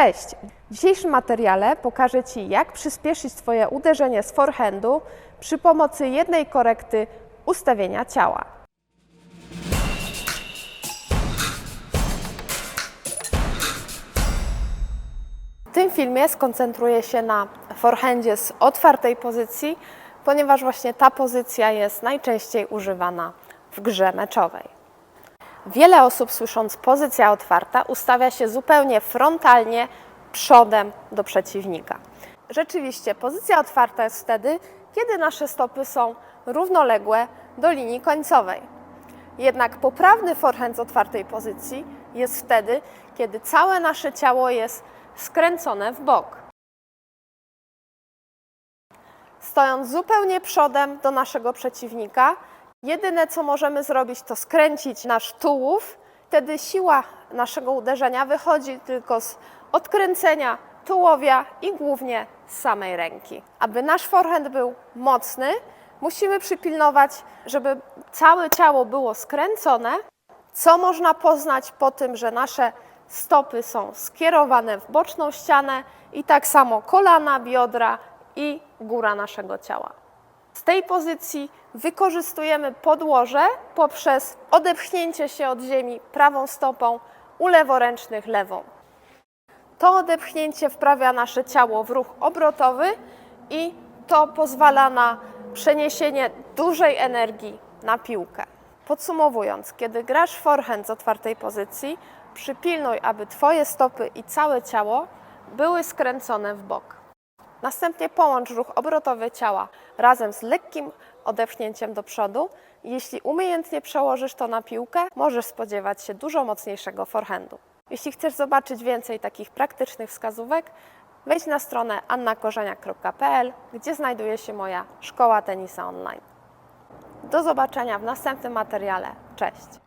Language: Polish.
Cześć! W dzisiejszym materiale pokażę Ci, jak przyspieszyć Twoje uderzenie z forehandu przy pomocy jednej korekty ustawienia ciała. W tym filmie skoncentruję się na forehandzie z otwartej pozycji, ponieważ właśnie ta pozycja jest najczęściej używana w grze meczowej. Wiele osób słysząc pozycja otwarta ustawia się zupełnie frontalnie przodem do przeciwnika. Rzeczywiście pozycja otwarta jest wtedy, kiedy nasze stopy są równoległe do linii końcowej. Jednak poprawny forehand z otwartej pozycji jest wtedy, kiedy całe nasze ciało jest skręcone w bok. Stojąc zupełnie przodem do naszego przeciwnika, jedyne co możemy zrobić to skręcić nasz tułów. Wtedy siła naszego uderzenia wychodzi tylko z odkręcenia tułowia i głównie z samej ręki. Aby nasz forehand był mocny, musimy przypilnować, żeby całe ciało było skręcone, co można poznać po tym, że nasze stopy są skierowane w boczną ścianę i tak samo kolana, biodra i góra naszego ciała. Z tej pozycji wykorzystujemy podłoże poprzez odepchnięcie się od ziemi prawą stopą u leworęcznych lewą. To odepchnięcie wprawia nasze ciało w ruch obrotowy i to pozwala na przeniesienie dużej energii na piłkę. Podsumowując, kiedy grasz forehand z otwartej pozycji, przypilnuj, aby Twoje stopy i całe ciało były skręcone w bok. Następnie połącz ruch obrotowy ciała razem z lekkim odepchnięciem do przodu. Jeśli umiejętnie przełożysz to na piłkę, możesz spodziewać się dużo mocniejszego forehandu. Jeśli chcesz zobaczyć więcej takich praktycznych wskazówek, wejdź na stronę annakorzeniak.pl, gdzie znajduje się moja szkoła tenisa online. Do zobaczenia w następnym materiale. Cześć!